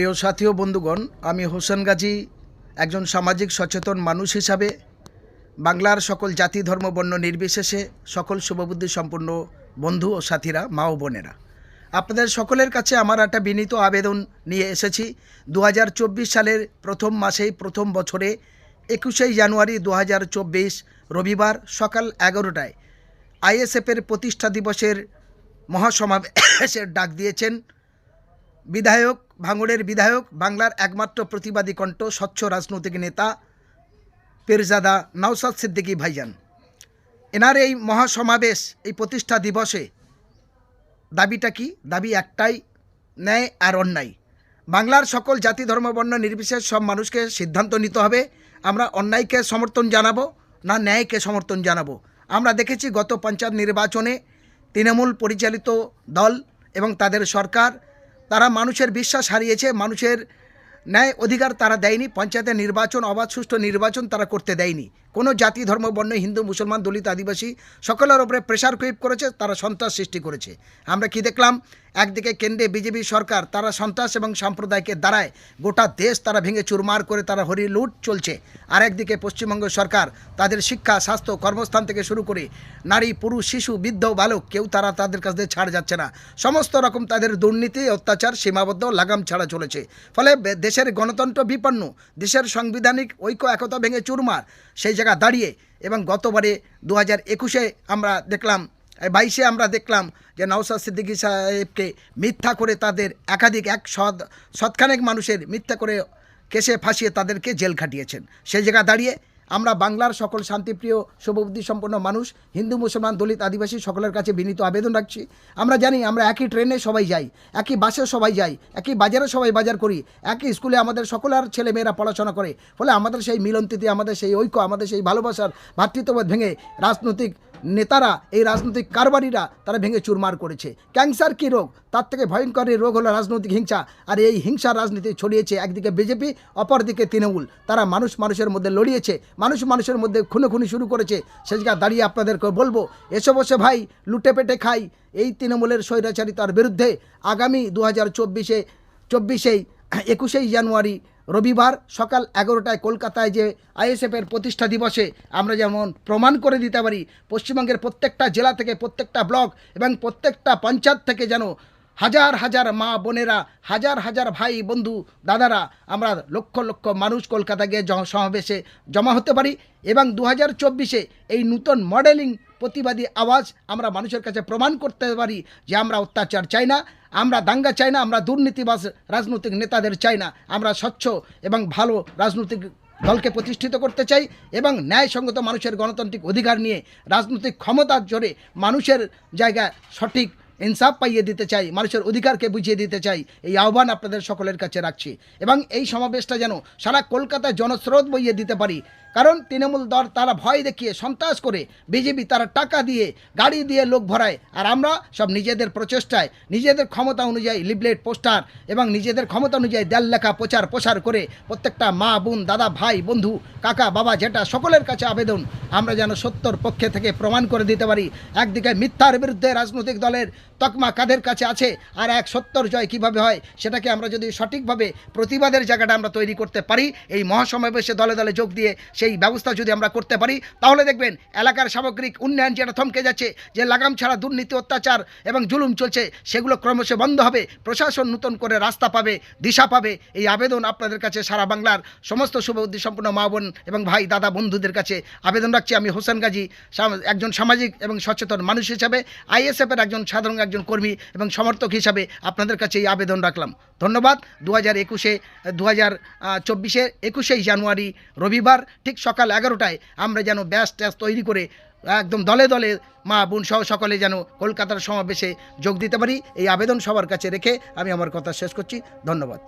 প্রিয় সাথী ও বন্ধুগণ, আমি হোসেন গাজী, একজন সামাজিক সচেতন মানুষ হিসাবে বাংলার সকল জাতি, ধর্ম, বর্ণ নির্বিশেষে সকল শুভবুদ্ধি সম্পন্ন বন্ধু ও সাথীরা, মা ও বোনেরা। আপনাদের সকলের কাছে আমার একটা বিনীত আবেদন নিয়ে এসেছি। দু হাজার চব্বিশ সালের প্রথম মাসেই, প্রথম বছরে একুশেই জানুয়ারি দু হাজার চব্বিশ, রবিবার সকাল এগারোটায় আইএসএফের প্রতিষ্ঠা দিবসের মহাসমাবেশের ডাক দিয়েছেন। বিধায়ক, ভাঙড়ের বিধায়ক, বাংলার একমাত্র প্রতিবাদী কণ্ঠ, স্বচ্ছ রাজনৈতিক নেতা পেরজাদা নওসাদ সিদ্দিকী ভাইজান। এনার এই মহাসমাবেশ, এই প্রতিষ্ঠা দিবসে দাবিটা কি? দাবি একটাই, ন্যায় আর অন্যায়। বাংলার সকল জাতি, ধর্ম, বর্ণ, নির্বিশেষ সব মানুষকে সিদ্ধান্ত নিতে হবে। আমরা অন্যায়কে সমর্থন জানাব না ন্যায়কে সমর্থন জানাব। আমরা দেখেছি গত পঞ্চায়েত নির্বাচনে তৃণমূল পরিচালিত দল এবং তাদের সরকার তারা মানুষের বিশ্বাস হারিয়েছে, মানুষের ন্যায় অধিকার তারা দেয়নি, পঞ্চায়েতের নির্বাচন, অবাধ সুষ্ঠু নির্বাচন তারা করতে দেয়নি। কোনো জাতি, ধর্ম, বর্ণ, হিন্দু, মুসলমান, দলিত, আদিবাসী সকলের ওপরে প্রেশার কুইপ করেছে, তারা সন্ত্রাস সৃষ্টি করেছে। আমরা কি দেখলাম? একদিকে কেন্দ্রে বিজেপি সরকার, তারা সন্ত্রাস এবং সাম্প্রদায়িকের দ্বারায় গোটা দেশ তারা ভেঙে চুরমার করে তারা হরি লুট চলছে। আর একদিকে পশ্চিমবঙ্গ সরকার তাদের শিক্ষা, স্বাস্থ্য, কর্মস্থান থেকে শুরু করে নারী, পুরুষ, শিশু, বৃদ্ধ, বালক, কেউ তারা তাদের কাছে ছাড় যাচ্ছে না। সমস্ত রকম তাদের দুর্নীতি, অত্যাচার, সীমাবদ্ধ, লাগাম ছাড়া চলেছে। ফলে দেশের গণতন্ত্র বিপন্ন, দেশের সাংবিধানিক ঐক্য একতা ভেঙে চুরমার, সেই জায়গা দাঁড়িয়ে এবং গতবারে দু হাজার একুশে আমরা দেখলাম বাইশে আমরা দেখলাম যে নওসাদ সিদ্দিকী সাহেবকে মিথ্যা করে তাদের একাধিক এক সদ, সৎখানেক মানুষের মিথ্যা করে কেসে ফাঁসিয়ে তাদেরকে জেল খাটিয়েছেন। সেই জায়গা দাঁড়িয়ে আমরা বাংলার সকল শান্তিপ্রিয়, শুভবুদ্ধি সম্পন্ন মানুষ, হিন্দু, মুসলমান, দলিত, আদিবাসী সকলের কাছে বিনীত আবেদন রাখছি। আমরা জানি আমরা একই ট্রেনে সবাই যাই, একই বাসে সবাই যাই, একই বাজারে সবাই বাজার করি, একই স্কুলে আমাদের সকলের ছেলে মেয়েরা পড়াশোনা করে। ফলে আমাদের সেই মিলনতিথি, আমাদের সেই ঐক্য, আমাদের সেই ভালোবাসার ভ্রাতৃত্ববোধ ভেঙে রাজনৈতিক নেতারা এই রাজনৈতিক কারবারিরা তারা ভেঙে চুরমার করেছে। ক্যান্সার কী রোগ? তার থেকে ভয়ঙ্কর এই রোগ হলো রাজনৈতিক হিংসা। আর এই হিংসা রাজনীতি ছড়িয়েছে একদিকে বিজেপি, অপরদিকে তৃণমূল। তারা মানুষ মানুষের মধ্যে লড়িয়েছে, মানুষ মানুষের মধ্যে খুনোখুনি শুরু করেছে। সে জায়গা দাঁড়িয়ে আপনাদেরকে বলব, এসে বসে ভাই, লুটে পেটে খাই। এই তৃণমূলের স্বৈরাচারিতার বিরুদ্ধে আগামী দু হাজার চব্বিশে, চব্বিশেই, একুশেই জানুয়ারি রবিবার সকাল এগারোটায় কলকাতায় যে আইএসএফের প্রতিষ্ঠা দিবসে আমরা যেমন প্রমাণ করে দিতে পারি, পশ্চিমবঙ্গের প্রত্যেকটা জেলা থেকে প্রত্যেকটা ব্লক এবং প্রত্যেকটা পঞ্চায়েত থেকে যেন হাজার হাজার মা বোনেরা, হাজার হাজার ভাই বন্ধু দাদারা আমরা লক্ষ লক্ষ মানুষ কলকাতা গিয়ে সমাবেশে জমা হতে পারি এবং দু হাজার চব্বিশে এই নূতন মডেলিং প্রতিবাদী আওয়াজ আমরা মানুষের কাছে প্রমাণ করতে পারি যে আমরা অত্যাচার চাই না, আমরা দাঙ্গা চাই না, আমরা দুর্নীতিবাস রাজনৈতিক নেতাদের চাই না, আমরা স্বচ্ছ এবং ভালো রাজনৈতিক দলকে প্রতিষ্ঠিত করতে চাই এবং ন্যায়সঙ্গত মানুষের গণতান্ত্রিক অধিকার নিয়ে রাজনৈতিক ক্ষমতার জোরে মানুষের জায়গায় সঠিক ইনসাফ পাইয়ে দিতে চাই, মানুষের অধিকারকে বুঝিয়ে দিতে চাই, এই আহ্বান আপনাদের সকলের কাছে রাখছি। এবং এই সমাবেশটা যেন সারা কলকাতায় জনস্রোত বইয়ে দিতে পারি কারণ তৃণমূল দল তারা ভয় দেখিয়ে সন্ত্রাস করে বিজেপি তারা টাকা দিয়ে, গাড়ি দিয়ে লোক ভরায়। আর আমরা সব নিজেদের প্রচেষ্টায়, নিজেদের ক্ষমতা অনুযায়ী লিফলেট পোস্টার এবং নিজেদের ক্ষমতা অনুযায়ী দেল লেখা প্রচার প্রসার করে প্রত্যেকটা মা, বোন, দাদা, ভাই, বন্ধু, কাকা, বাবা, জেঠা সকলের কাছে আবেদন। আমরা যেন সত্যর পক্ষে থেকে প্রমাণ করে দিতে পারি। একদিকে মিথ্যার বিরুদ্ধে রাজনৈতিক দলের তকমা কাদের কাছে আছে? আর এক সত্যর জয় কীভাবে হয়? সেটাকে আমরা যদি সঠিকভাবে প্রতিবাদের জায়গাটা আমরা তৈরি করতে পারি, এই মহাসমাবেশে দলে দলে যোগ দিয়ে সেই ব্যবস্থা যদি আমরা করতে পারি, তাহলে দেখবেন এলাকার সামগ্রিক উন্নয়ন যেটা থমকে যাচ্ছে, যে লাগাম ছাড়া দুর্নীতি, অত্যাচার এবং জুলুম চলছে, সেগুলো ক্রমশ বন্ধ হবে। প্রশাসন নতুন করে রাস্তা পাবে, দিশা পাবে। এই আবেদন আপনাদের কাছে সারা বাংলার সমস্ত শুভবুদ্ধি সম্পন্ন মা বোন এবং ভাই, দাদা, বন্ধুদের কাছে আবেদন রাখছি। আমি হোসেন গাজী একজন সামাজিক এবং সচেতন মানুষ হিসাবে, আইএসএফের একজন সাধারণ একজন কর্মী এবং সমর্থক হিসাবে আপনাদের কাছে এই আবেদন রাখলাম। ধন্যবাদ। দু হাজার একুশে দু হাজার চব্বিশে একুশেই জানুয়ারি রবিবার ঠিক সকাল এগারোটায় আমরা যেন ব্যাস ট্যাস তৈরি করে একদম দলে দলে মা বোন সহ সকলে যেন কলকাতার সমাবেশে যোগ দিতে পারি। এই আবেদন সবার কাছে রেখে আমি আমার কথা শেষ করছি। ধন্যবাদ।